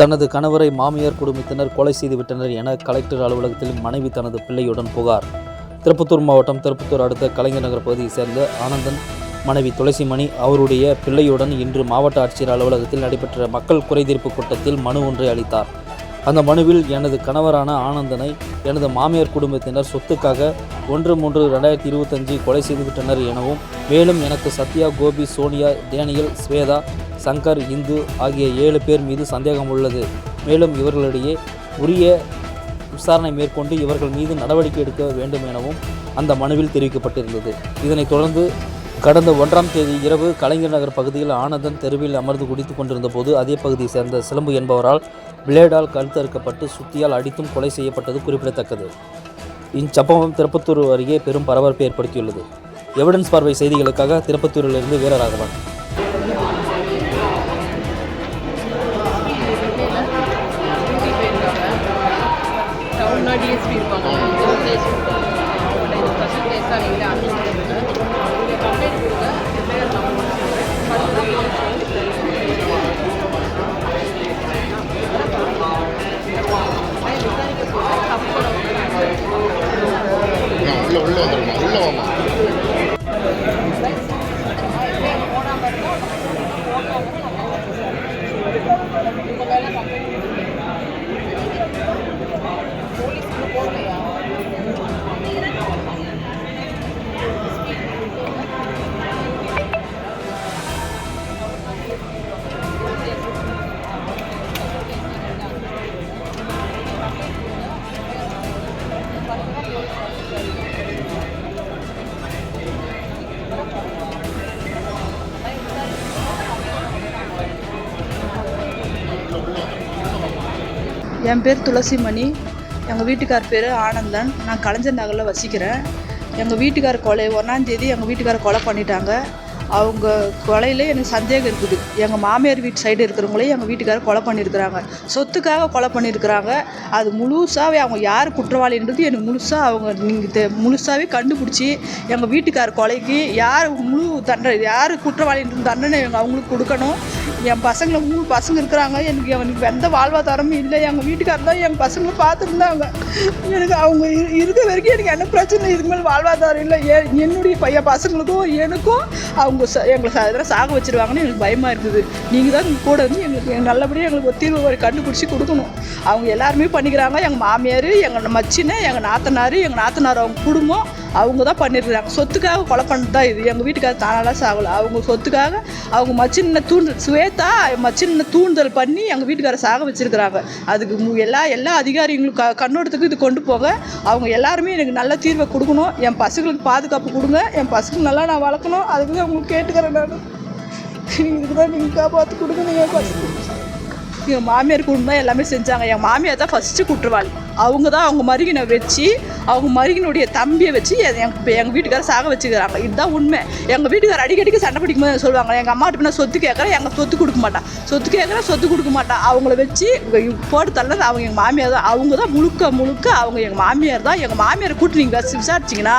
தனது கணவரை மாமியார் குடும்பத்தினர் கொலை செய்துவிட்டனர் என கலெக்டர் அலுவலகத்தில் மனைவி தனது பிள்ளையுடன் புகார். திருப்பத்தூர் மாவட்டம் திருப்பத்தூர் அடுத்த கலைஞர் நகர் பகுதியைச் சேர்ந்த ஆனந்தன் மனைவி துளசிமணி அவருடைய பிள்ளையுடன் இன்று மாவட்ட ஆட்சியர் அலுவலகத்தில் நடைபெற்ற மக்கள் குறைதீர்ப்பு கூட்டத்தில் மனு ஒன்றை அளித்தார். அந்த மனுவில் எனது கணவரான ஆனந்தனை எனது மாமியார் குடும்பத்தினர் சொத்துக்காக ஒன்று மூன்று ரெண்டாயிரத்தி இருபத்தஞ்சு கொலை செய்துவிட்டனர் எனவும் மேலும் எனக்கு சத்யா கோபி சோனியா டேனியல் ஸ்வேதா சங்கர் இந்து ஆகிய ஏழு பேர் மீது சந்தேகம் உள்ளது. மேலும் இவர்களிடையே உரிய விசாரணை மேற்கொண்டு இவர்கள் மீது நடவடிக்கை எடுக்க வேண்டும் எனவும் அந்த மனுவில் தெரிவிக்கப்பட்டிருந்தது. இதனைத் தொடர்ந்து கடந்த ஒன்றாம் தேதி இரவு கலைஞர் நகர் பகுதியில் ஆனந்தன் தெருவில் அமர்ந்து குடித்துக் கொண்டிருந்த போது அதே பகுதியை சேர்ந்த சிலம்பு என்பவரால் பிளேடால் கழுத்தறுக்கப்பட்டு சுத்தியால் அடித்தும் கொலை செய்யப்பட்டது குறிப்பிடத்தக்கது. இச்சம்பவம் திருப்பத்தூர் அருகே பெரும் பரபரப்பை ஏற்படுத்தியுள்ளது. எவிடன்ஸ் பார்வை செய்திகளுக்காக திருப்பத்தூரிலிருந்து வீரராகவன். என் பேர் துளசிமணி. எங்கள் வீட்டுக்கார் பேர் ஆனந்தன். நான் கலைஞர் நகரில் வசிக்கிறேன். எங்கள் வீட்டுக்கார் கொலை ஒன்றாந்தேதி எங்கள் வீட்டுக்கார கொலை பண்ணிட்டாங்க. அவங்க கொலையில் எனக்கு சந்தேகம் இருக்குது. எங்கள் மாமியார் வீட்டு சைடு இருக்கிறவங்களையும் எங்கள் வீட்டுக்காரர் கொலை பண்ணியிருக்கிறாங்க. சொத்துக்காக கொலை பண்ணியிருக்கிறாங்க. அது முழுசாகவே அவங்க யார் குற்றவாளின்றது எனக்கு முழுசாக அவங்க நீங்கள் முழுசாகவே கண்டுபிடிச்சி எங்கள் வீட்டுக்கார கொலைக்கு யார் முழு தண்டனை யார் குற்றவாளின்றது தண்டனை அவங்களுக்கு கொடுக்கணும். என் பசங்களை மூணு பசங்க இருக்கிறாங்க. எனக்கு அவனுக்கு எந்த வாழ்வாதாரமும் இல்லை. எங்கள் வீட்டுக்காரர் தான் என் பசங்களை பார்த்துருந்தாங்க. எனக்கு அவங்க இருக்கிற வரைக்கும் எனக்கு என்ன பிரச்சனை இதுக்கு மேலே வாழ்வாதாரம் இல்லை. ஏ என்னுடைய பையன் பசங்களுக்கும் எனக்கும் அவங்க ச எங்களை ச சாக வச்சிருவாங்கன்னு எனக்கு பயமாக இருக்குது நீங்கள் தான் கூட இருந்து எங்களுக்கு நல்லபடியாக எங்களுக்கு ஒரு தீர்வு ஒரு கண்டுபிடிச்சி கொடுக்கணும். அவங்க எல்லாருமே பண்ணிக்கிறாங்க. எங்கள் மாமியார் எங்கள் மச்சினை எங்கள் நாத்தனார் எங்கள் நாத்தனார் அவங்க குடும்பம். அவங்க தான் பண்ணியிருக்கிறாங்க சொத்துக்காக கொலை பண்ணது தான் இது. எங்கள் வீட்டுக்காரர் தானாலாம் சாகலை. அவங்க சொத்துக்காக அவங்க மச்சின்ன தூண்டுதல் சுவேதா மச்சின்ன தூண்டுதல் பண்ணி எங்கள் வீட்டுக்காரர் சாக வச்சிருக்கிறாங்க. அதுக்கு எல்லா எல்லா அதிகாரிகளும் க கண்ணோட்டத்துக்கு இது கொண்டு போக அவங்க எல்லாருமே எனக்கு நல்ல தீர்வை கொடுக்கணும். என் பசங்களுக்கு பாதுகாப்பு கொடுங்க. என் பசங்க நல்லா நான் வளர்க்கணும். அதுக்கு அவங்களுக்கு கேட்டுக்கிறேன் நான். இதுக்கு தான் நீங்கள் காப்பாற்றி கொடுங்க நீங்கள் பசங்க எங்கள் மாமியார் குடும்பம் தான் எல்லாமே செஞ்சாங்க. என் மாமியார் தான் ஃபஸ்ட்டு குற்றவாளி. அவங்க தான் அவங்க மருகினை வச்சு அவங்க மருகினுடைய தம்பியை வச்சு எங்கள் எங்கள் வீட்டுக்காரர் சாக வச்சுக்கிறாங்க. இதுதான் உண்மை. எங்கள் வீட்டுக்காரர் அடிக்கடிக்கு சண்டை பிடிக்கும் போது சொல்லுவாங்க எங்கள் அம்மாட்ட போய் நான் சொத்து கேட்குறேன் எங்கள் சொத்து கொடுக்க மாட்டான் சொத்து கேட்குறேன் சொத்து கொடுக்க மாட்டான் அவங்கள வச்சு போட்டு தள்ளது அவங்க எங்கள் மாமியார் தான். அவங்க தான் முழுக்க முழுக்க அவங்க எங்கள் மாமியார் தான். எங்கள் மாமியாரை கூட்டு நீங்கள் விசாரிச்சிங்கன்னா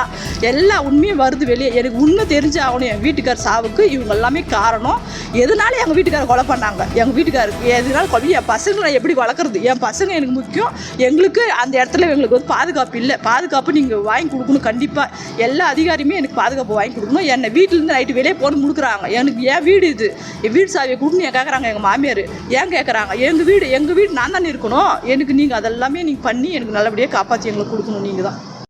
எல்லா உண்மையும் வருது வெளியே. எனக்கு உண்மை தெரிஞ்சு ஆகணும் என் வீட்டுக்கார் சாவுக்கு. இவங்க எல்லாமே காரணம். எதனால எங்கள் வீட்டுக்காரர் கொலை பண்ணாங்க? எங்கள் வீட்டுக்காருக்கு எதனால கொலை? என் பசங்களை நான் எப்படி வளர்க்குறது? என் பசங்க எனக்கு முக்கியம். எங்களுக்கு அந்த இடத்துல எங்களுக்கு வந்து பாதுகாப்பு இல்லை. பாதுகாப்பு நீங்கள் வாங்கி கொடுக்கணும். கண்டிப்பாக எல்லா அதிகாரியுமே எனக்கு பாதுகாப்பு வாங்கி கொடுக்கணும். என்னை வீட்டிலேருந்து நைட்டு வெளியே போன முழுக்கிறாங்க எனக்கு என் வீடு இது. என் வீடு சாவியை கொடுன்னு ஏன் கேட்குறாங்க எங்கள் மாமியார். ஏன் கேட்குறாங்க எங்கள் வீடு எங்கள் வீடு நான் தானே இருக்கணும். எனக்கு நீங்கள் அதெல்லாமே நீங்கள் பண்ணி எனக்கு நல்லபடியாக காப்பாற்றி எங்களுக்கு கொடுக்கணும். நீங்கள் தான்